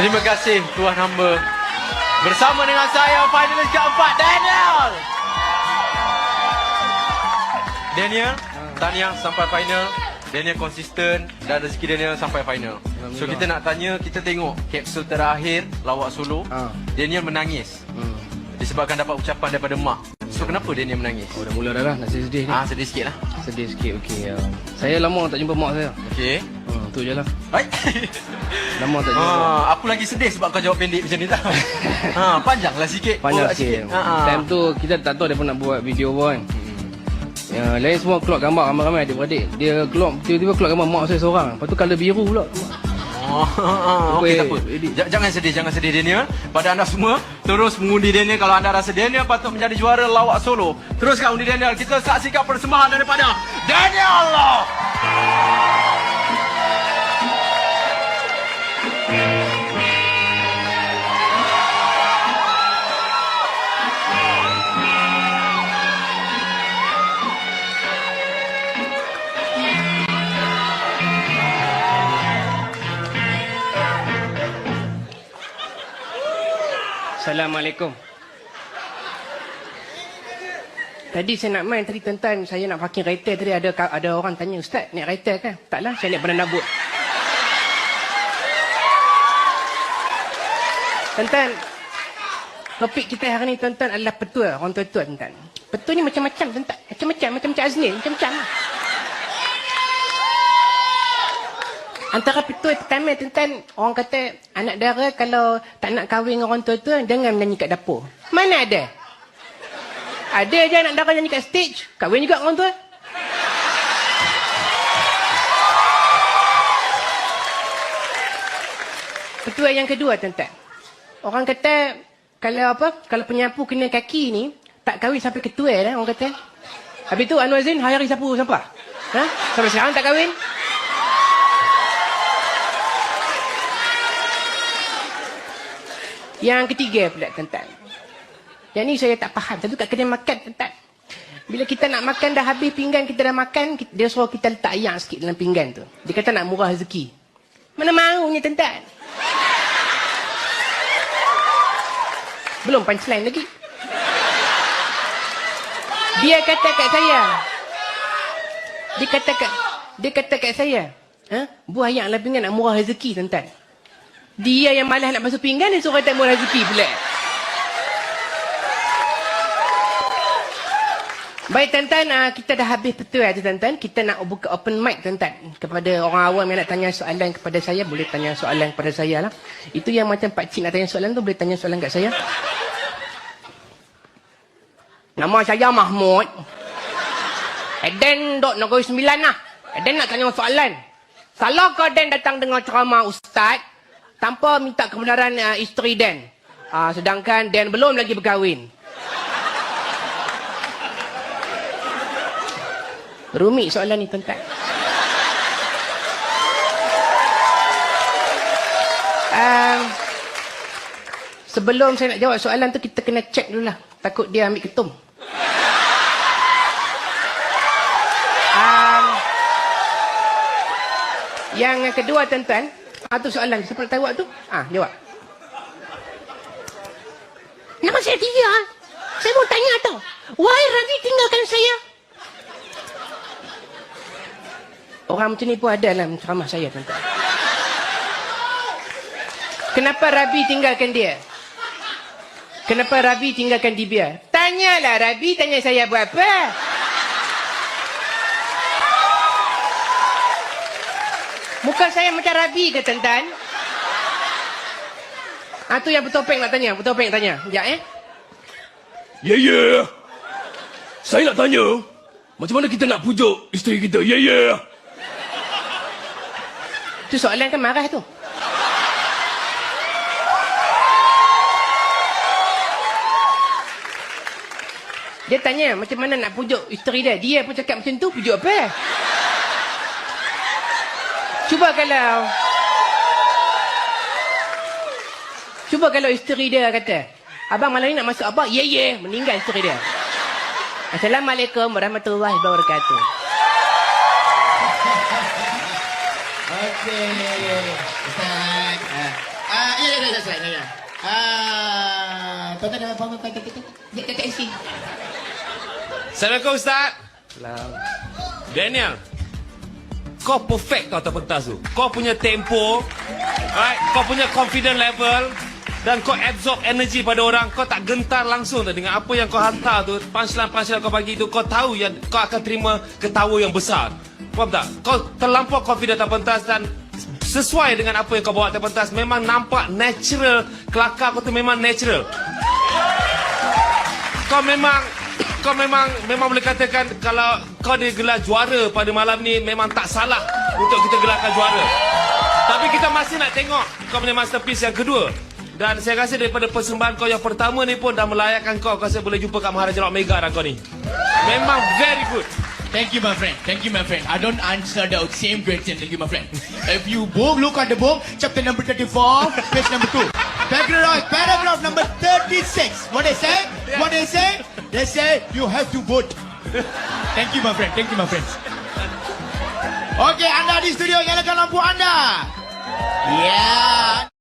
Terima kasih tuan hamba. Bersama dengan saya finalis keempat Daniel. Daniel, tahniah sampai final. Daniel konsisten dan rezeki Daniel sampai final. So kita nak tanya, kita tengok kapsul terakhir lawak solo. Ha. Daniel menangis Hmm. disebabkan dapat ucapan daripada mak. So kenapa Daniel menangis? Oh dah mula dah lah, nak sedih-sedih ni. Ah sedih sikit lah. Sedih sikit, okey. Uh, saya lama tak jumpa mak saya. Okey. Hmm, tu je lah. Baik. Lama tak jumpa. Ah, aku lagi sedih sebab kau jawab pendek macam ni tau. ha, panjanglah sikit. Panjang Borak sikit. Ha, ha. Time tu kita tak tahu dia pun nak buat video pun. Ya, lain semua keluar gambar ramai-ramai adik-beradik. Dia keluar tiba-tiba keluar gambar mak saya seorang. Lepas tu colour biru pula. Oh, okey tak apa. Jangan sedih, jangan sedih Daniel. Pada anda semua, terus mengundi Daniel kalau anda rasa Daniel patut menjadi juara lawak solo. Teruskan undi Daniel. Kita saksikan persembahan daripada Daniel Allah. Assalamualaikum. Tadi saya nak main tadi tentang saya nak parking kereta tadi ada ada orang tanya ustaz naik kereta kan? Taklah saya naik pernah nabut. Tentang topik kita hari ni tuan-tuan adalah petua orang tua-tua tuan-tuan. Petua ni macam-macam tuan-tuan. Macam-macam macam-macam Azni macam-macam. lah. Antara petua pertama tuan-tuan orang kata anak dara kalau tak nak kahwin dengan orang tua-tua jangan menyanyi kat dapur. Mana ada? Ada je anak dara nyanyi kat stage, kahwin juga orang tua. Petua yang kedua tuan-tuan. Orang kata kalau apa? Kalau penyapu kena kaki ni tak kahwin sampai ketua dah orang kata. Habis tu Anwar Zain hari-hari sapu sampah. Ha? Sampai sekarang tak kahwin. Yang ketiga pula tuan-tuan. Yang ni saya tak faham. Tentu kat kedai makan tuan-tuan. Bila kita nak makan dah habis pinggan kita dah makan, dia suruh kita letak ayam sikit dalam pinggan tu. Dia kata nak murah rezeki. Mana maunya tuan-tuan? Belum punchline lagi. Dia kata kat saya. Dia kata kat dia kata kat saya. Ha? Buah ayam dalam pinggan nak murah rezeki tuan-tuan. Dia yang malas nak basuh pinggan dia suruh tak murah rezeki pula. Baik tuan-tuan, ah, kita dah habis betul tu tuan-tuan. Kita nak buka open mic tuan-tuan. Kepada orang awam yang nak tanya soalan kepada saya, boleh tanya soalan kepada saya lah. Itu yang macam Pak Cik nak tanya soalan tu, boleh tanya soalan kat saya. Nama saya Mahmud. Eden dok Negeri Sembilan lah. Eden nak tanya soalan. Kalau kau Eden datang dengan ceramah ustaz, tanpa minta kebenaran uh, isteri Den. Uh, sedangkan Den belum lagi berkahwin. Rumit soalan ni tuan-tuan. Um, sebelum saya nak jawab soalan tu, kita kena check dulu lah. Takut dia ambil ketum. Um, yang kedua tuan-tuan, ah tu soalan. Siapa nak tahu tu? Ah, jawab. Nama saya Tia. Saya mau tanya tau. Why Ravi tinggalkan saya? Orang macam ni pun ada dalam ceramah saya tuan-tuan. Kenapa Rabi tinggalkan dia? Kenapa Rabi tinggalkan Dibia? Tanyalah Rabi, tanya saya buat apa? Muka saya macam Rabi ke tuan-tuan? Ah tu yang bertopeng nak tanya, bertopeng nak tanya. Sekejap eh. Ya, ya. Saya nak tanya, macam mana kita nak pujuk isteri kita? Ya, ya. Tu soalan kan marah tu. Dia tanya macam mana nak pujuk isteri dia. Dia pun cakap macam tu, pujuk apa? Cuba kalau... Cuba kalau isteri dia kata, Abang malam ni nak masuk apa? Ya, ya. Meninggal isteri dia. Assalamualaikum warahmatullahi wabarakatuh. Ustaz. Ah, ah, ya, ya, ya, ya, ya. Ah, tuan-tuan dan puan-puan, kita kita ya, kita isi. Assalamualaikum Ustaz. Daniel. Kau perfect kau atas pentas tu. Kau punya tempo, right? kau punya confident level dan kau absorb energy pada orang. Kau tak gentar langsung tu dengan apa yang kau hantar tu. Punchline-punchline kau bagi tu. Kau tahu yang kau akan terima ketawa yang besar. Faham tak? Kau terlampau confident atas pentas dan sesuai dengan apa yang kau bawa atas pentas. Memang nampak natural. Kelakar kau tu memang natural. Kau memang kau memang memang boleh katakan kalau kau digelar juara pada malam ni memang tak salah untuk kita gelarkan juara. Tapi kita masih nak tengok kau punya masterpiece yang kedua. Dan saya rasa daripada persembahan kau yang pertama ni pun dah melayakkan kau. Kau rasa boleh jumpa kat Maharaja Rock Mega dah kau ni. Memang very good. Thank you, my friend. Thank you, my friend. I don't answer the same question. Thank you, my friend. If you book, look at the book, chapter number 34, page number 2. Paragraph, paragraph number 36. What they say? What they say? They say you have to vote. Thank you, my friend. Thank you, my friends. Okay, anda di studio. Nyalakan lampu anda. Yeah.